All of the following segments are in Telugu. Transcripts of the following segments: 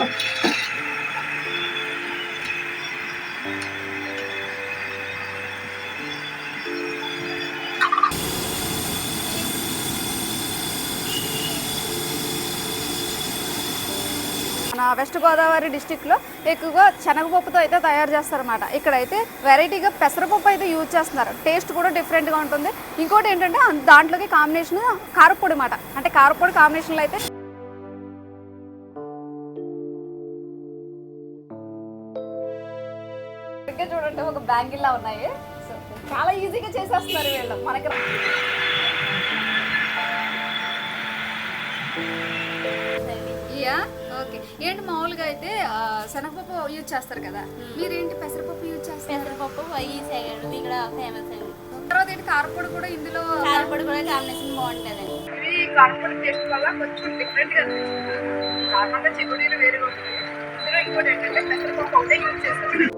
మన వెస్ట్ గోదావరి డిస్టిక్లో ఎక్కువగా శనగపప్పుతో అయితే తయారు చేస్తారన్నమాట. ఇక్కడైతే వెరైటీగా పెసరపప్పు అయితే యూజ్ చేస్తున్నారు. టేస్ట్ కూడా డిఫరెంట్గా ఉంటుంది. ఇంకోటి ఏంటంటే దాంట్లోకి కాంబినేషన్ కారపొడి అన్నమాట. అంటే కారపొడి కాంబినేషన్లో అయితే బ్యాంగిల్లా ఉన్నాయి. సో చాలా ఈజీగా చేసేస్తున్నారు వీళ్ళు. మనకి ఇయా ఓకే. ఏంటి మామూలుగా అయితే శనగపప్పు యూజ్ చేస్తారు కదా. మీరేంటి పెసరపప్పు యూజ్ చేస్తారు? పెసరపప్పు ఈ సైడ్ ఇక్కడ ఫేమస్ అండి. తర్వాత ఏంటి కారపొడి కూడా ఇందులో కారపొడి కూడా కాంబినేషన్ బాగుంటుందండి. ఇది కారపొడి టేస్ట్ వల్ల కొంచెం డిఫరెంట్గా నార్మల్గా వేరుగా ఉంటుంది ఇందులో ఇంకోటి ఏంటంటే పెసరపప్పు ఒకటే యూజ్ చేస్తారు.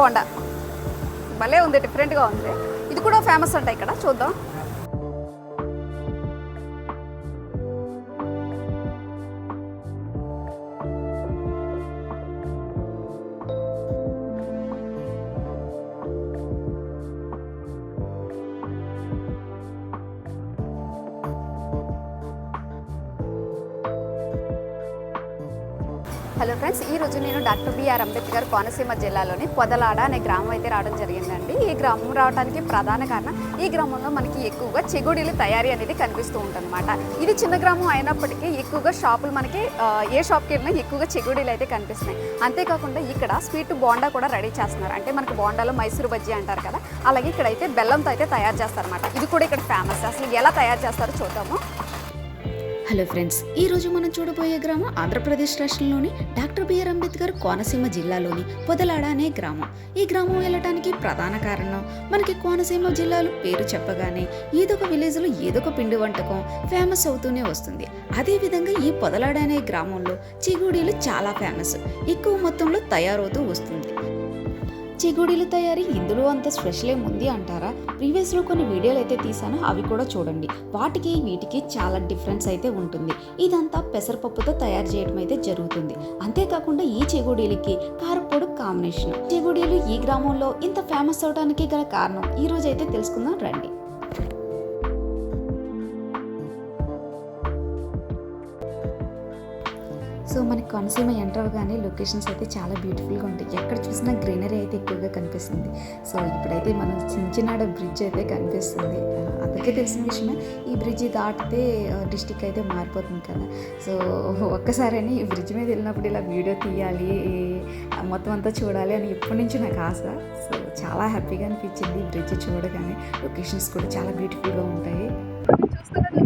బోండా భలే ఉంది డిఫరెంట్గా ఉంది. ఇది కూడా ఫేమస్ అంట ఇక్కడ చూద్దాం. రోజు నేను డాక్టర్ బిఆర్ అంబేద్కర్ కోనసీమ జిల్లాలోని పొదలాడ అనే గ్రామం అయితే రావడం జరిగిందండి. ఈ గ్రామం రావడానికి ప్రధాన కారణం ఈ గ్రామంలో మనకి ఎక్కువగా చెగుడీలు తయారీ అనేది కనిపిస్తూ ఉంటుందన్నమాట. ఇది చిన్న గ్రామం అయినప్పటికీ ఎక్కువగా షాపులు మనకి ఏ షాప్కి వెళ్ళినా ఎక్కువగా చెగుడీలు అయితే కనిపిస్తున్నాయి. అంతేకాకుండా ఇక్కడ స్వీట్ బోండా కూడా రెడీ చేస్తున్నారు. అంటే మనకి బోండాలో మైసూరు బజ్జీ అంటారు కదా అలాగే ఇక్కడైతే బెల్లంతో అయితే తయారు చేస్తారన్నమాట. ఇది కూడా ఇక్కడ ఫేమస్. అసలు ఎలా తయారు చేస్తారో చూద్దాము. హలో ఫ్రెండ్స్ ఈ రోజు మనం చూడబోయే గ్రామం ఆంధ్రప్రదేశ్ రాష్ట్రంలోని డాక్టర్ బిఆర్ అంబేద్కర్ కోనసీమ జిల్లాలోని పొదలాడ అనే గ్రామం. ఈ గ్రామం వెళ్ళటానికి ప్రధాన కారణం మనకి కోనసీమ జిల్లాలో పేరు చెప్పగానే ఏదొక విలేజ్లో ఏదొక పిండి వంటకం ఫేమస్ అవుతూనే వస్తుంది. అదేవిధంగా ఈ పొదలాడ అనే గ్రామంలో చిగుడీలు చాలా ఫేమస్ ఎక్కువ మొత్తంలో తయారవుతూ వస్తుంది. చిగుడీలు తయారీ ఇందులో అంత స్పెషల్ ఏముంది అంటారా? ప్రీవియస్లో కొన్ని వీడియోలు అయితే తీసానో అవి కూడా చూడండి. వాటికి వీటికి చాలా డిఫరెన్స్ అయితే ఉంటుంది. ఇదంతా పెసరపప్పుతో తయారు చేయడం అయితే జరుగుతుంది. అంతేకాకుండా ఈ చెగుడీలకి కారపొడి కాంబినేషన్ చెగుడీలు ఈ గ్రామంలో ఇంత ఫేమస్ అవడానికి గల కారణం ఈ రోజు అయితే తెలుసుకుందాం రండి. సో మనకి కోనసీమ ఎంటర్ అవగానే లొకేషన్స్ అయితే చాలా బ్యూటిఫుల్గా ఉంటాయి. ఎక్కడ చూసినా గ్రీనరీ అయితే ఎక్కువగా కనిపిస్తుంది. సో ఇప్పుడైతే మనం చించినాడ బ్రిడ్జ్ అయితే కనిపిస్తుంది. అందుకే అందరికీ తెలిసిన విషయమే ఈ బ్రిడ్జ్ దాటితే డిస్టిక్ అయితే మారిపోతుంది కదా. సో ఒక్కసారని ఈ బ్రిడ్జ్ మీద వెళ్ళినప్పుడు ఇలా వీడియో తీయాలి మొత్తం అంతా చూడాలి అని ఎప్పటి నుంచి నాకు ఆశ. సో చాలా హ్యాపీగా అనిపించింది ఈ బ్రిడ్జ్ చూడగానే. లొకేషన్స్ కూడా చాలా బ్యూటిఫుల్గా ఉంటాయి. చూస్తున్నది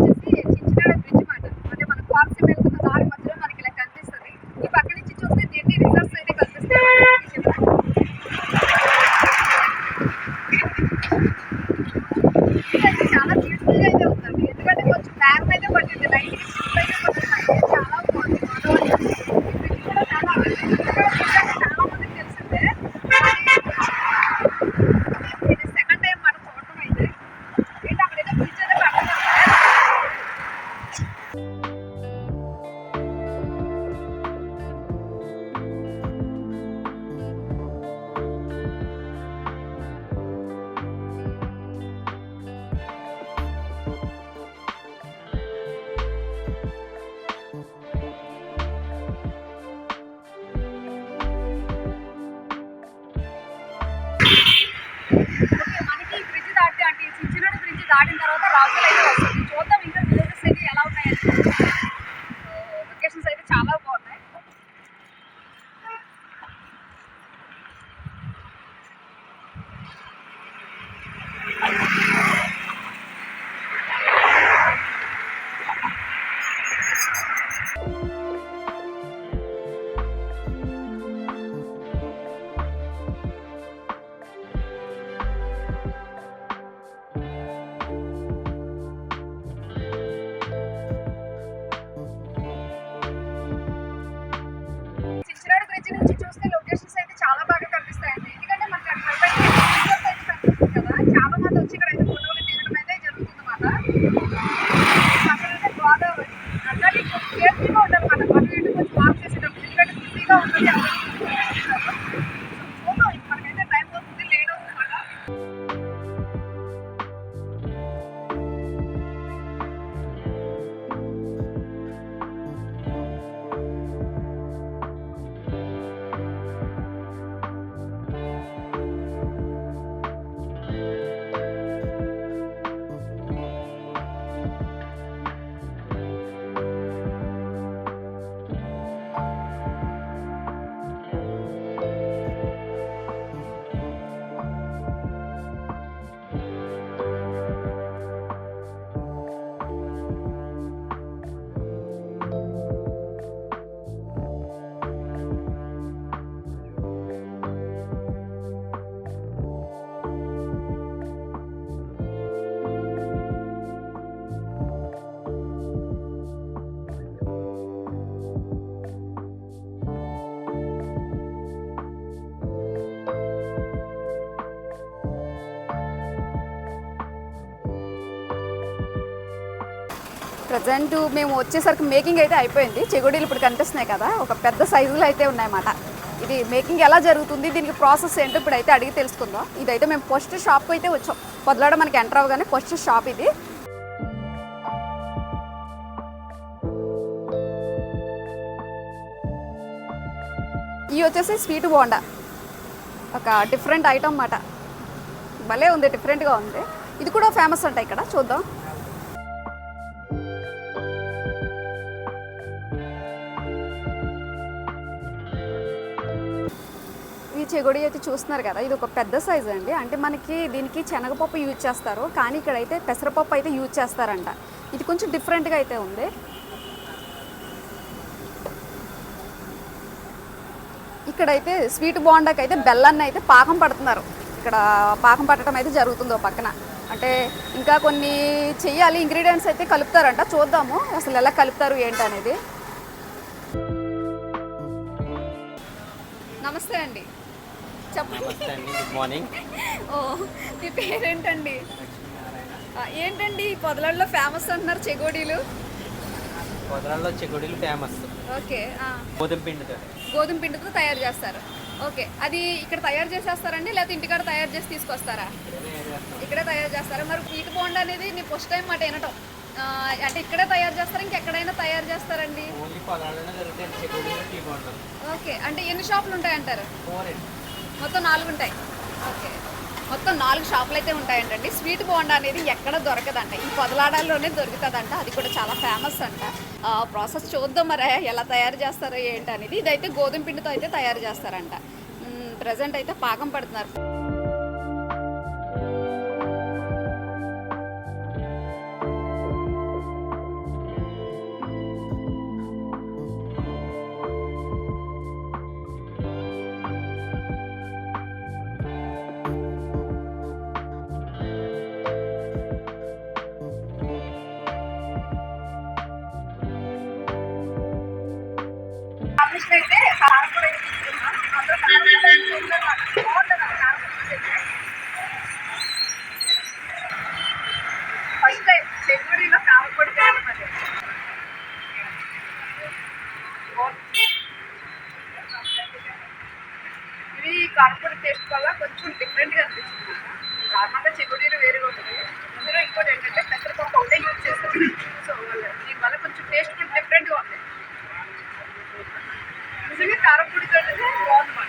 ప్రజెంట్ మేము వచ్చేసరికి మేకింగ్ అయితే అయిపోయింది. చెగుడీలు ఇప్పుడు కనిపిస్తున్నాయి కదా ఒక పెద్ద సైజులో అయితే ఉన్నాయన్నమాట. ఇది మేకింగ్ ఎలా జరుగుతుంది దీనికి ప్రాసెస్ ఏంటో ఇప్పుడు అయితే అడిగి తెలుసుకుందాం. ఇదైతే మేము ఫస్ట్ షాప్కి అయితే వచ్చాం. పొదలాడ మనకి ఎంటర్ అవ్వగానే ఫస్ట్ షాప్ ఇది. ఇవి వచ్చేసి స్వీట్ బోండా. ఒక డిఫరెంట్ ఐటమ్ అన్నమాట. భలే ఉంది డిఫరెంట్గా ఉంది. ఇది కూడా ఫేమస్ అంట ఇక్కడ చూద్దాం. చెగుడి అయితే చూస్తున్నారు కదా ఇది ఒక పెద్ద సైజ్ అండి. అంటే మనకి దీనికి శనగపప్పు యూజ్ చేస్తారు కానీ ఇక్కడైతే పెసరపప్పు అయితే యూజ్ చేస్తారంట. ఇది కొంచెం డిఫరెంట్గా అయితే ఉంది. ఇక్కడైతే స్వీట్ బోండాకి అయితే బెల్లాన్ని అయితే పాకం పడుతున్నారు. ఇక్కడ పాకం పట్టడం అయితే జరుగుతుందో పక్కన. అంటే ఇంకా కొన్ని చెయ్యాలి ఇంగ్రీడియంట్స్ అయితే కలుపుతారంట. చూద్దాము అసలు ఎలా కలుపుతారు ఏంటి అనేది నమస్తే అండి. చెప్పండి. గుడ్ మార్నింగ్ ఓ మీ పేరేంటండి? ఏంటండి పొదలలో ఫేమస్ అంటున్నారు చెగోడీలు? పొదరాల్లో చెగుడులు ఫేమస్ ఓకే గోధుమ పిండితో. గోధుమ పిండితో తయారు చేస్తారు. ఓకే అది ఇక్కడ తయారు చేసేస్తారండి లేకపోతే ఇంటికాడ తయారు చేసి తీసుకొస్తారా? ఇక్కడే తయారు చేస్తారా? మరి వీటి బోండా అనేది నేను ఫస్ట్ టైం మాట వినటం. అంటే ఇక్కడే తయారు చేస్తారా? ఇంకెక్కడైనా తయారు చేస్తారండి? ఓకే అంటే ఎన్ని షాపులు ఉంటాయంటారు? మొత్తం నాలుగు ఉంటాయి. ఓకే. మొత్తం నాలుగు షాపులు అయితే ఉంటాయంటండి. స్వీట్ బోండా అనేది ఎక్కడ దొరకదంట. ఈ పొదలాడాల్లోనే దొరుకుతుందంట. అది కూడా చాలా ఫేమస్ అంట. ఆ ప్రాసెస్ చూద్దాం మరి. ఎలా తయారు చేస్తారో ఏంటి అనేది ఇదైతే గోధుమ పిండితో అయితే తయారు చేస్తారంట. ప్రజెంట్ అయితే పాకం పడుతున్నారు. ఇది కార్పొరేట్ టేస్ట్ వల్ల కొంచెం డిఫరెంట్గా అనిపిస్తుంది. నార్మల్గా చిగుడీలు వేరుగా ఉంటుంది. అందులో ఇంకోటి ఏంటంటే పెసరపప్పు ఒకటే యూజ్ చేస్తుంది సో దీనివల్ల కొంచెం టేస్ట్ కూడా డిఫరెంట్గా ఉంది. నిజంగా కారపొడి బాగుంది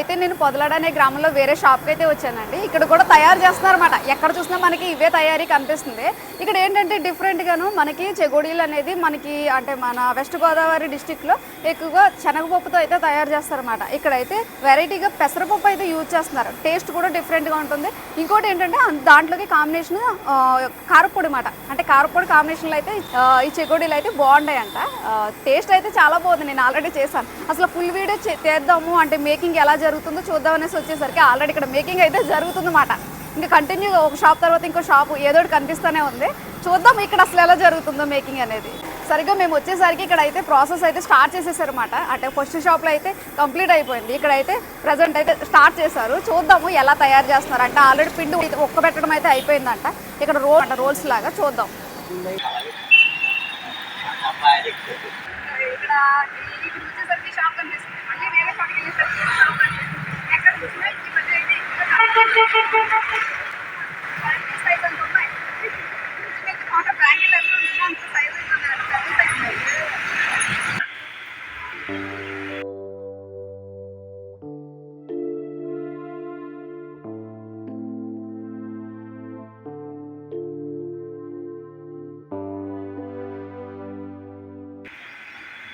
అయితే నేను పొదలాడ అనే గ్రామంలో వేరే షాప్కి అయితే వచ్చానండి. ఇక్కడ కూడా తయారు చేస్తున్నారన్నమాట. ఎక్కడ చూసినా మనకి ఇవే తయారీ కనిపిస్తుంది. ఇక్కడ ఏంటంటే డిఫరెంట్గాను మనకి చెగోడీలు అనేది మనకి అంటే మన వెస్ట్ గోదావరి డిస్టిక్లో ఎక్కువగా శనగపప్పుతో అయితే తయారు చేస్తారన్నమాట. ఇక్కడైతే వెరైటీగా పెసరపప్పు అయితే యూజ్ చేస్తున్నారు. టేస్ట్ కూడా డిఫరెంట్గా ఉంటుంది. ఇంకోటి ఏంటంటే దాంట్లోకి కాంబినేషన్ కారపొడి అనమాట అంటే కారపొడి కాంబినేషన్లో అయితే ఈ చెగోడీలు అయితే బాగుంటాయి అంట టేస్ట్ అయితే చాలా బాగుంది. నేను ఆల్రెడీ చేశాను. అసలు ఫుల్ వీడియో చేద్దాము అంటే మేకింగ్ ఎలా జరుగుతుందో చూద్దాం అనేసి వచ్చేసరికి ఆల్రెడీ ఇక్కడ మేకింగ్ అయితే జరుగుతుందన్నమాట. ఇంకా కంటిన్యూ ఒక షాప్ తర్వాత ఇంకో షాప్ ఏదో కనిపిస్తూనే ఉంది. చూద్దాం ఇక్కడ అసలు ఎలా జరుగుతుందో మేకింగ్ అనేది. సరిగ్గా మేము వచ్చేసరికి ఇక్కడ అయితే ప్రాసెస్ అయితే స్టార్ట్ చేసేసారన్నమాట అంటే ఫస్ట్ షాప్లో అయితే కంప్లీట్ అయిపోయింది. ఇక్కడ అయితే ప్రజెంట్ అయితే స్టార్ట్ చేశారు. చూద్దాము ఎలా తయారు చేస్తున్నారు. అంటే ఆల్రెడీ పిండి అయితే ఒక్క పెట్టడం అయితే అయిపోయిందంట. ఇక్కడ రోల్ అంట రోల్స్ లాగా చూద్దాం. ఇక్కడ ఇక్కడ వచ్చేసరికి షాప్ కనిపిస్తుంది. మళ్ళీ వేరే షాప్కి వెళ్ళేసరికి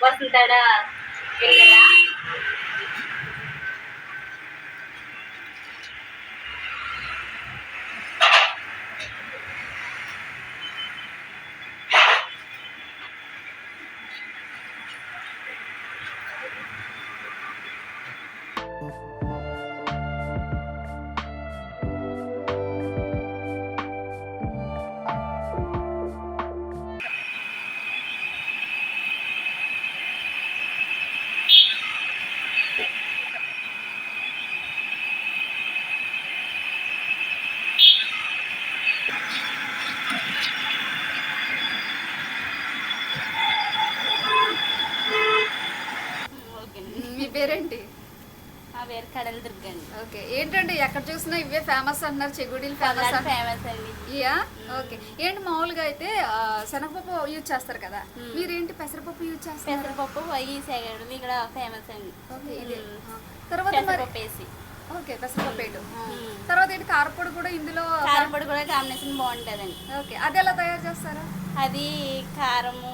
వస్తుంటాడా వెళ్ళరా దుర్గండి ఓకే. ఏంటండి? ఎక్కడ చూసినా ఇవే ఫేమస్ అంటున్నారు. చెగుడీలు ఫేమస్ ఫేమస్ అండి. ఇయా ఓకే. ఏంటి? మామూలుగా అయితే శనగపప్పు యూజ్ చేస్తారు కదా. మీరేంటి పెసరపప్పు యూజ్ చేస్తారు? పెసరపప్పు ఇక్కడ ఫేమస్ అండి. ఓకే ఇదే. తర్వాత మరి వేసి. ఓకే పెసరపప్పు. తర్వాత ఏంటి? కారపొడి కూడా ఇందులో కారపొడి కూడా కాంబినేషన్ బాగుంటుందండి. ఓకే. అది ఎలా తయారు చేస్తారా? అది కారము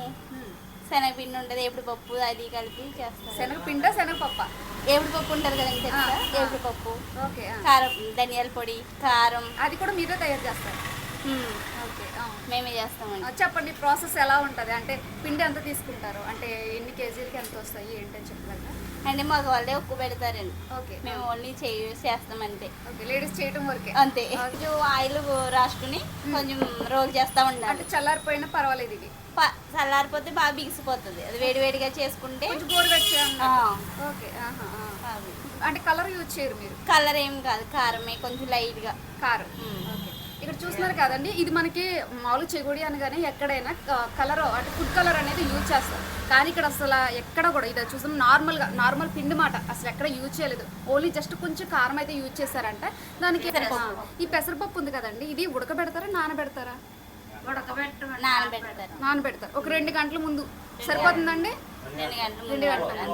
శనగపిండి ఉంటుంది. ఎప్పుడు పప్పు అది కలిపి చేస్తారు. శనగపిండ శనగపప్ప? ఎప్పుడు పప్పు ఉంటుంది కదండి తెలుసా పప్పు. కారం ధనియాల పొడి కారం. అది కూడా మీరే తయారు చేస్తారు. మ్మ్. చేస్తామండి. చెప్పండి ప్రాసెస్ ఎలా ఉంటుంది? అంటే పిండి ఎంత తీసుకుంటారు? అంటే ఎన్ని కేజీలకి ఎంత వస్తాయి? ఏంటని చెప్పగలరా? అంటే మాకు వాళ్ళే ఉక్కు పెడతారండి. ఓకే. మేము ఓన్లీ చేయి చేస్తాం అంతే ఓకే లేడీస్ చేయటం వరకే. అంతే. కొంచెం ఆయిల్ రాసుకుని కొంచెం రోల్ చేస్తా ఉండాలి. అంటే చల్లారిపోయినా పర్వాలేదు ఇది. చల్లారిపోతే బాగా బిగిసిపోతుంది. అది వేడివేడిగా చేసుకుంటే ఓకే. అంటే కలర్ యూజ్ చేయరు మీరు? కలర్ ఏం కాదు. కారమే కొంచెం లైట్గా. కారం. ఇక్కడ చూస్తున్నారు కదండి ఇది మనకి మామూలు చెగుడి అనగానే ఎక్కడైనా కలర్ అంటే ఫుడ్ కలర్ అనేది యూజ్ చేస్తారు కానీ ఇక్కడ అసలు ఎక్కడ కూడా ఇది చూసాం నార్మల్గా నార్మల్ పిండి మాట అసలు ఎక్కడ యూజ్ చేయలేదు. ఓన్లీ జస్ట్ కొంచెం కారం అయితే యూజ్ చేశారంట. దానికి ఈ పెసరపప్పు ఉంది కదండి ఇది ఉడకబెడతారా నానబెడతారా? నానబెడతారు. ఒక రెండు గంటల ముందు. సరిపోతుందండి? రెండు గంటల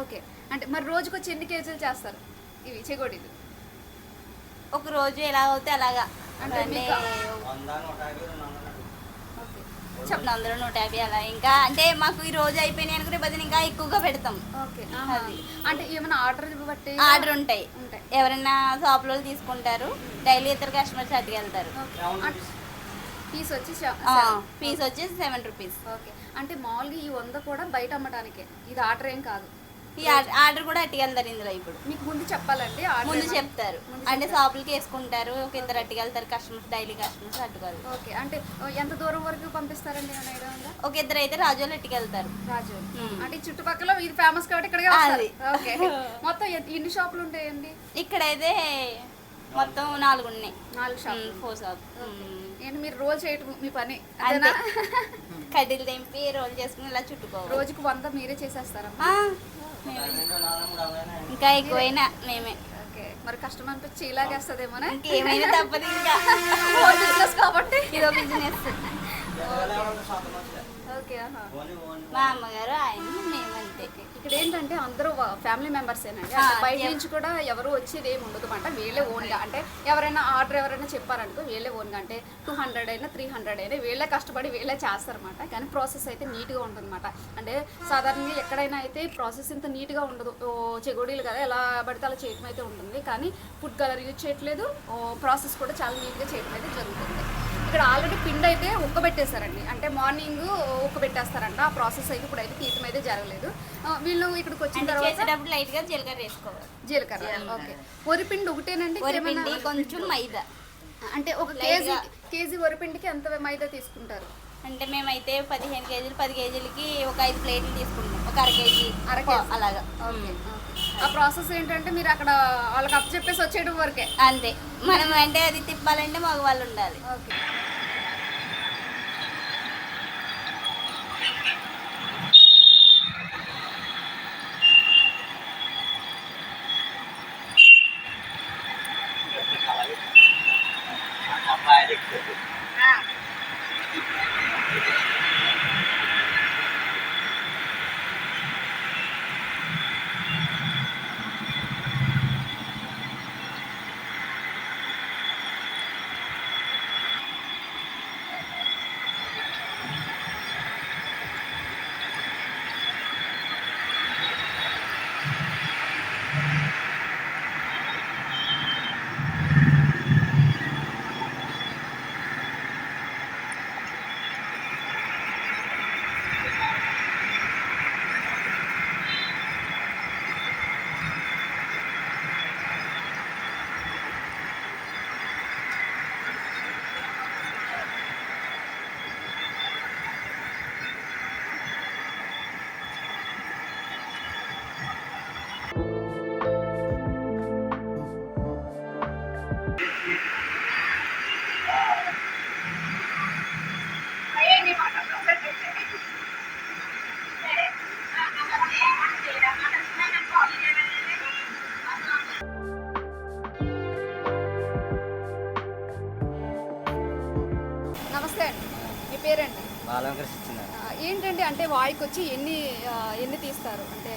ఓకే. అంటే మరి రోజుకి వచ్చి ఎన్ని కేజీలు చేస్తారు? ఇవి చెగోడీలు ఒక రోజు ఎలా అవుతే అలాగా. చెప్పండి అందరూ నూట యాభై అలా. ఇంకా అంటే మాకు ఈ రోజు అయిపోయినాయి అనుకుంటే బదులు ఇంకా ఎక్కువగా పెడతాం. అంటే ఏమైనా ఆర్డర్ బట్టి? ఆర్డర్ ఉంటాయి. ఉంటాయి. ఎవరైనా షాప్లో తీసుకుంటారు డైలీ ఇద్దరు కస్టమర్స్ రూపీస్ పీస్. వచ్చి పీస్ వచ్చేసి సెవెన్ రూపీస్. ఓకే. అంటే మామూలుగా ఈ వంద కూడా బయట అమ్మటానికే. ఇది ఆర్డర్ ఏం కాదు. ఈ ఆర్డర్- కూడా అట్టుకెళ్తారు ఇందులో ఇప్పుడు. మీకు ముందు చెప్పాలండి ముందు చెప్తారు. అంటే షాపులకి వేసుకుంటారు ఒక ఇద్దరు అట్టుకెళ్తారు కస్టమర్స్ డైలీ కస్టమర్స్ అట్టుకెళ్తారు ఓకే అంటే ఎంత దూరం వరకు పంపిస్తారండి ఏమైనా ఐడియా ఉందా? ఒక ఇద్దరు అయితే రాజోలు అట్టుకెళ్తారు రాజు. అంటే ఈ చుట్టుపక్కల ఇది ఫేమస్ కాబట్టి ఇక్కడికే వస్తారు. అది. ఓకే. మొత్తం ఎన్ని షాపులు ఉంటాయండి? ఇక్కడైతే మొత్తం నాలుగు ఉన్నాయి. నాలుగు షాపులు. ఫోర్ షాప్ ఏంటి మీరు రోజు చేయటం మీ పని? అంతేనా? కడ్డీలు తెంపి రోల్ చేసుకుని ఇలా చుట్టుకోవాలి. రోజుకి వంద మీరే చేసేస్తారా ఆ, ఇంకా ఎక్కువైనా మేమే. ఓకే మరి కష్టం అనిపించి ఇలాగేస్తుందేమోనే ఇంకేమైనా తప్పదు ఇంకా. బిజినెస్ కాబట్టి. ఇదో బిజినెస్ ఓకే ఆహా. ఓన్లీ ఓన్ మా అమ్మగారు ఆయన మేమంతే. ఇక్కడ ఏంటంటే అందరూ ఫ్యామిలీ మెంబర్స్ ఏనండి. ఆ, అంటే బయట నుంచి కూడా ఎవరు వచ్చేది ఏమి ఉండదు అనమాట వీళ్ళే ఓన్గా అంటే ఎవరైనా ఆర్డర్ ఎవరైనా చెప్పారనుకో వీళ్ళే ఓన్గా అంటే టూ హండ్రెడ్ అయినా త్రీ హండ్రెడ్ అయినా వీళ్ళే కష్టపడి వీళ్ళే చేస్తారన్నమాట కానీ ప్రాసెస్ అయితే నీట్గా ఉంటుందన్నమాట అంటే సాధారణంగా ఎక్కడైనా అయితే ప్రాసెస్ ఇంత నీట్గా ఉండదు. ఓ చెగోడీలు కదా ఎలా పడితే అలా చేయటం అయితే ఉంటుంది. కానీ ఫుడ్ కలర్ యూజ్ చేయట్లేదు. ప్రాసెస్ కూడా చాలా నీట్గా చేయటం అయితే జరుగుతుంది. ఇక్కడ ఆల్రెడీ పిండి అయితే ఉక్కబెట్టేశారండి. అంటే మార్నింగ్ ఉక్కబెట్టేస్తారంట. ఆ ప్రాసెస్ అయితే ఇప్పుడు అయితే తీయటం అయితే జరగలేదు. వీళ్ళు ఇక్కడికి వచ్చిన తర్వాత చేసేటప్పుడు లైట్గా జీలకర్ర వేసుకోవాలి. జీలకర్ర ఓకే. వరిపిండి ఒకటేనండి వరిపిండి కొంచెం మైదా. అంటే ఒక. కేజీ కేజీ వరిపిండికి ఎంత మైదా తీసుకుంటారు? అంటే మేమైతే పదిహేను కేజీలు పది కేజీలకి ఒక ఐదు ప్లేట్లు తీసుకుంటాం. ఒక అర కేజీ అర కేజీ. అలాగా. ఓకే ఆ ప్రాసెస్ ఏంటంటే మీరు అక్కడ వాళ్ళకి అప్ చెప్పేసి వచ్చేయడం వరకే. అంతే. మనం అంటే అది తిప్పాలంటే మగవాళ్ళు ఉండాలి. ఓకే. పేరండి? ఏంటండి? అంటే వాయికి వచ్చి ఎన్ని ఎన్ని తీస్తారు? అంటే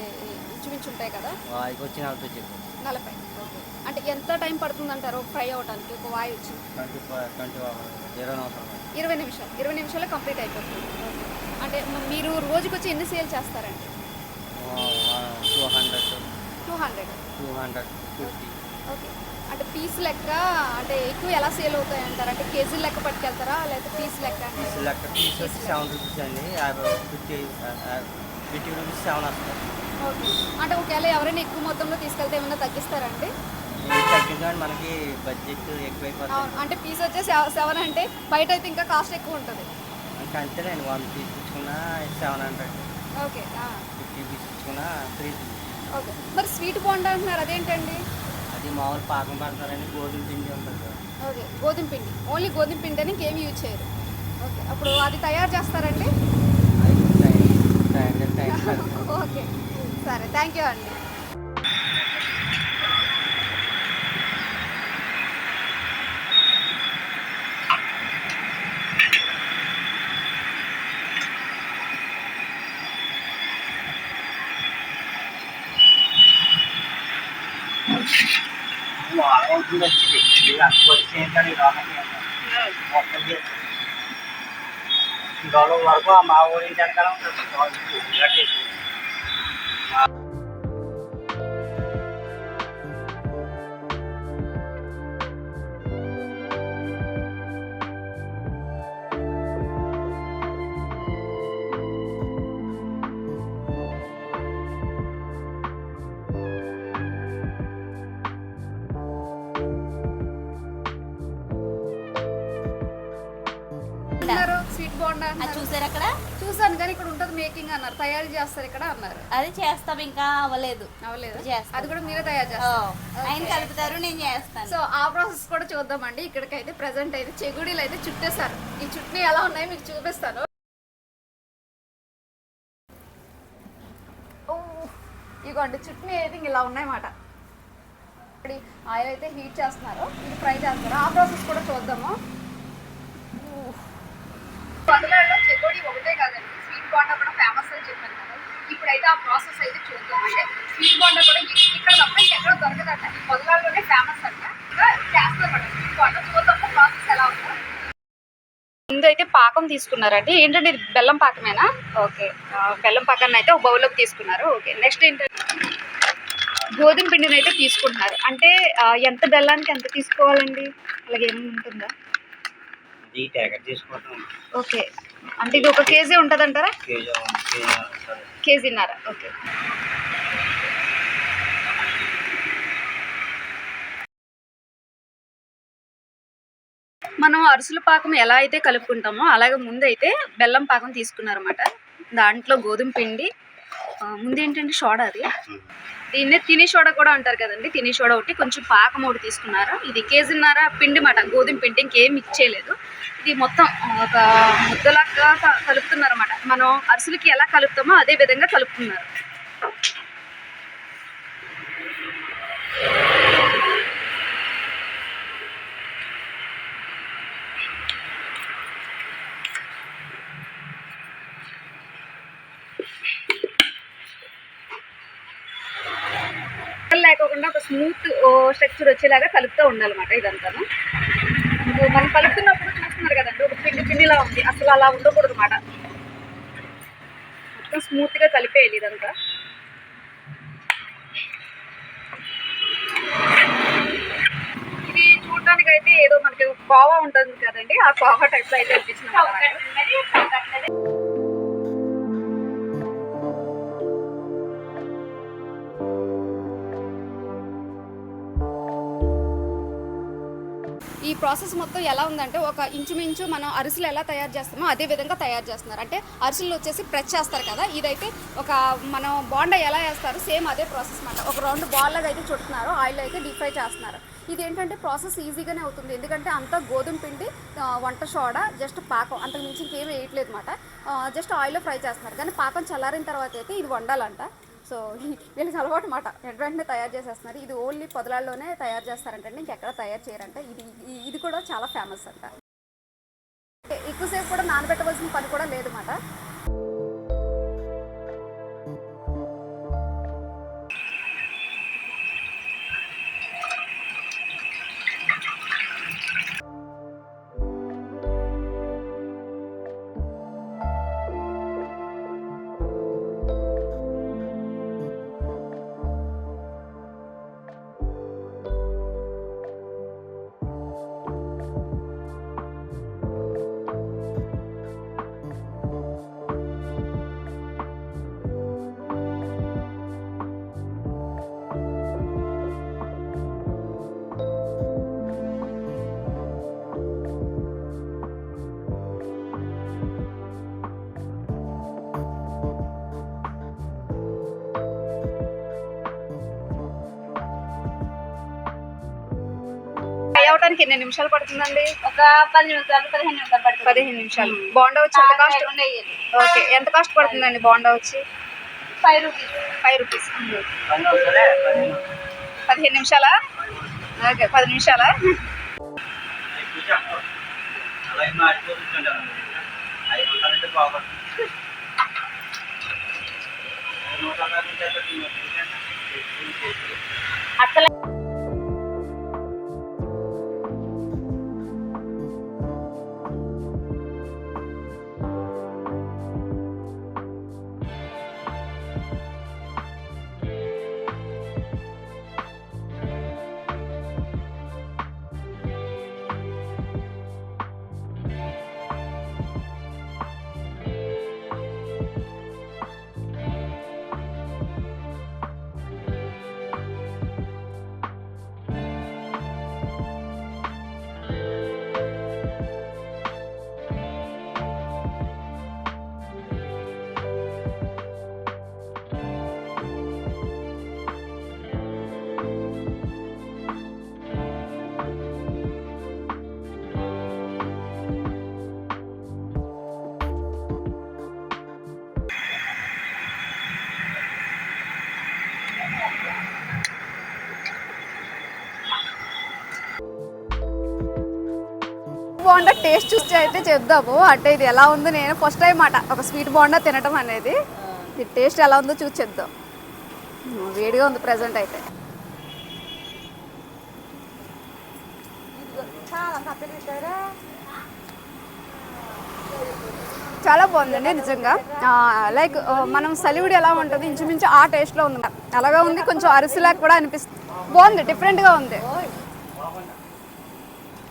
ఇంచుమించు ఉంటాయి కదా? వాయికి వచ్చి నలభై చెప్పు. నలభై. ఓకే. అంటే ఎంత టైం పడుతుందంటారు? ఫ్రై అవ్వడానికి ఒక వాయి వచ్చి ఇరవై నిమిషాలు. ఇరవై నిమిషాల్లో కంప్లీట్ అయిపోతుంది. అంటే మీరు రోజుకి వచ్చి ఎన్ని సేల్ చేస్తారండి? Two hundred. Two hundred. Two hundred fifty. Okay. అంటే పీస్ లెక్క అంటే ఎక్కువ ఎలా సేల్ అవుతాయి అంటారు? అంటే కేజీ లెక్క పట్టుకెళ్తారా? లేకపోతే పీస్ లెక్క లెక్క పీస్ వచ్చి సెవెన్ రూపీస్ అండి. యాభై ఫిఫ్టీ ఫిఫ్టీ రూపీస్ సెవెన్ వస్తుంది ఓకే. అంటే ఒకవేళ ఎవరైనా ఎక్కువ మొత్తంలో తీసుకెళ్తే ఏమైనా తగ్గిస్తారండి తగ్గించండి మనకి బడ్జెట్ ఎక్కువైపోతుంది. అవును. అంటే పీస్ వచ్చేసి సెవెన్ అంటే బయట అయితే ఇంకా కాస్ట్ ఎక్కువ ఉంటుంది. ఇంకా అంతేనండి one piece ఇచ్చుకున్నా seven hundred. Okay. Fifty piece ఇచ్చుకున్నా three okay. మరి స్వీట్ బాండ్ అంటున్నారు. అదేంటండి? అది మామూలు పాకం పడతారని గోధుమ పిండి ఉంటుంది. ఓకే గోధుమ పిండి ఓన్లీ గోధుమ పిండి అని ఇంకేమి యూజ్ చేయరు ఓకే అప్పుడు అది తయారు చేస్తారండి. ఓకే సరే థ్యాంక్ యూ అండి మా ఊరి వెనకాల అది చూసారు అక్కడ? చూసాను కానీ ఇక్కడ ఉంటుంది మేకింగ్ అన్నారు. తయారు చేస్తారు ఇక్కడ అన్నారు. అది చేస్తాం ఇంకా అవ్వలేదు. చేస్తాం. అది కూడా మీరే తయారు చేస్తారు. ఆయన కలుపుతారు నేను చేస్తాను. సో ఆ ప్రాసెస్ కూడా చూద్దామండి. ఇక్కడికైతే ప్రెసెంట్ అయితే చెగుడీలు అయితే చుట్టేశారు. ఈ చుట్టూ ఎలా ఉన్నాయో మీకు చూపిస్తాను. ఓ, ఇగోండి చుట్నీ అయితే ఇంక ఇలా ఉన్నాయన్నమాట. ఇప్పుడు ఆయిల్ అయితే హీట్ చేస్తున్నారు. ఇది ఫ్రై చేస్తారు ఆ ప్రాసెస్ కూడా చూద్దాము పదలాడలో చెకోడి ఒకటే కాదండి స్వీట్ స్వీట్ బోండా కూడా ఇక్కడ తప్ప ఇంకెక్కడ దొరకదట. పొదలాల్లోనే ఫేమస్ అంట. ఇంకా స్వీట్ బోండా చూద్దాం ప్రాసెస్ ఎలా ఉందో. ముందు అయితే పాకం తీసుకున్నారండి. ఏంటంటే ఇది బెల్లం పాకమేనా? ఓకే. బెల్లం పాకాన్ని అయితే ఒక బౌల్లోకి తీసుకున్నారు. ఓకే. నెక్స్ట్ ఏంటంటే గోధుమ పిండిని అయితే తీసుకుంటున్నారు. అంటే ఎంత బెల్లానికి ఎంత తీసుకోవాలండి? అలాగే ఏమైనా ఉంటుందా? ఓకే. అంటే ఇది ఒక కేజీ ఉంటుందంటారా? కేజీ కేజీ సరే కేజీన్నర. ఓకే. మనం అరిసెల పాకం ఎలా అయితే కలుపుకుంటామో అలాగే ముందు అయితే బెల్లం పాకం తీసుకున్నారన్నమాట. దాంట్లో గోధుమ పిండి ముందు ఏంటంటే సోడా అది. దీన్నే తిని సోడా కూడా అంటారు కదండి. తిని సోడా ఒకటి కొంచెం పాకం ఒకటి తీసుకున్నారు. ఇది కేజీన్నర పిండి మాట గోధుమ పిండి ఇంకేం ఇచ్చేయలేదు ఇది మొత్తం ఒక ముద్దలాగా కలుపుతున్నారన్నమాట. మనం అరుసులకి ఎలా కలుపుతామో అదే విధంగా కలుపుతున్నారు లేకోకుండా ఒక స్మూత్ స్ట్రక్చర్ వచ్చేలాగా కలుపుతూ ఉండాలన్నమాట ఇదంతాను. మనం కలుపుతున్నప్పుడు చూస్తున్నారు కదండి ఒక పిండి పిండిలా ఉంది. అసలు అలా ఉండకూడదు అనమాట మొత్తం స్మూత్గా కలిపేయాలి ఇదంతా. ఇది చూడడానికి అయితే ఏదో మనకి కోవా ఉంటుంది కదండి ఆ కోవా టైప్లో అయితే అనిపిస్తుంది ప్రాసెస్ మొత్తం ఎలా ఉందంటే ఒక ఇంచుమించు మనం అరిసెలు ఎలా తయారు చేస్తామో అదే విధంగా తయారు చేస్తున్నారు. అంటే అరిసెలు వచ్చేసి ప్రెస్ చేస్తారు కదా ఇదైతే ఒక మనం బోండా ఎలా వేస్తారు సేమ్ అదే ప్రాసెస్ అనమాట ఒక రౌండ్ బాల్ లాగా అయితే చుడుతున్నారు ఆయిల్ అయితే డీప్ ఫ్రై చేస్తున్నారు. ఇది ఏంటంటే ప్రాసెస్ ఈజీగానే అవుతుంది. ఎందుకంటే అంతా గోధుమ పిండి వంట సోడా జస్ట్ పాకం అంతకు మించి ఇంకేం వేయట్లేదు అనమాట జస్ట్ ఆయిల్లో ఫ్రై చేస్తున్నారు. కానీ పాకం చల్లారిన తర్వాత అయితే ఇది వండాలంట. సో వీళ్ళకి అలవాటు మాట. వెంట వెంటనే తయారు చేసేస్తున్నారు. ఇది ఓన్లీ పొదలాల్లోనే తయారు చేస్తారంటే ఇంకెక్కడ తయారు చేయరంట. ఇది ఇది- కూడా చాలా ఫేమస్ అంట. ఎక్కువసేపు కూడా నానబెట్టవలసిన పని కూడా లేదు అవడానికి ఎన్ని నిమిషాలు పడుతుందండి? ఒక పది నిమిషాలు పదిహేను నిమిషాలు పడుతుంది. పదిహేను నిమిషాలు. బాండా వచ్చి ఎంత కాస్ట్? ఓకే ఎంత కాస్ట్ పడుతుందండి బాండా వచ్చి? Five rupees. Five rupees. పదిహేను నిమిషాలా? ఓకే పది నిమిషాలా? ఎక్కువ టేస్ట్ చూసి అయితే చెప్దాము. అంటే ఇది ఎలా ఉందో నేను ఫస్ట్ టైం మాట ఒక స్వీట్ బోండా తినటం అనేది. ఇది టేస్ట్ ఎలా ఉందో చూసి చెప్దాం. వేడిగా ఉంది ప్రజెంట్ అయితే. చాలా బాగుందండి నిజంగా. లైక్ మనం సలివిడి ఎలా ఉంటుంది ఇంచుమించు ఆ టేస్ట్లో ఉంది. అలాగా ఉంది కొంచెం అరిసిలాగా కూడా అనిపిస్తుంది. బాగుంది డిఫరెంట్గా ఉంది.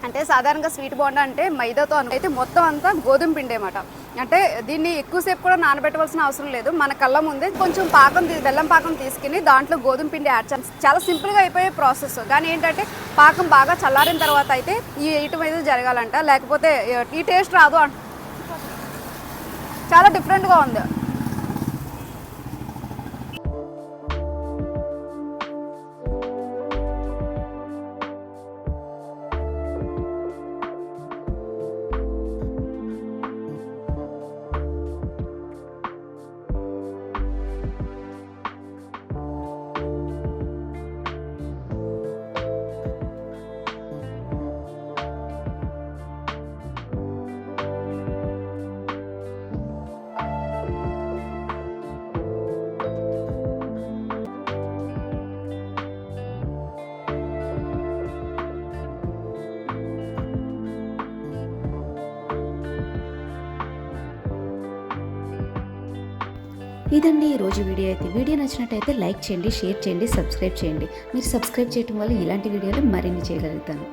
అంటే సాధారణంగా స్వీట్ బోండా అంటే మైదాతో అను అయితే మొత్తం అంతా గోధుమ పిండి అనమాట అంటే దీన్ని ఎక్కువసేపు కూడా నానబెట్టవలసిన అవసరం లేదు. మన కళ్ళ ముందే కొంచెం పాకం తీ- బెల్లం పాకం తీసుకుని దాంట్లో గోధుమ పిండి యాడ్ చేయాలి. చాలా సింపుల్గా అయిపోయే ప్రాసెస్. కానీ ఏంటంటే పాకం బాగా చల్లారిన తర్వాత అయితే ఈ ఇటు మీద జరగాలంట. లేకపోతే ఈ టేస్ట్ రాదు అంట. చాలా డిఫరెంట్గా ఉంది. ఇదండి ఈరోజు రోజు వీడియో అయితే. వీడియో నచ్చినట్టయితే లైక్ చేయండి షేర్ చేయండి సబ్స్క్రైబ్ చేయండి. మీరు సబ్స్క్రైబ్ చేయడం వల్ల ఇలాంటి వీడియోలు మరిన్ని చేయగలుగుతాను.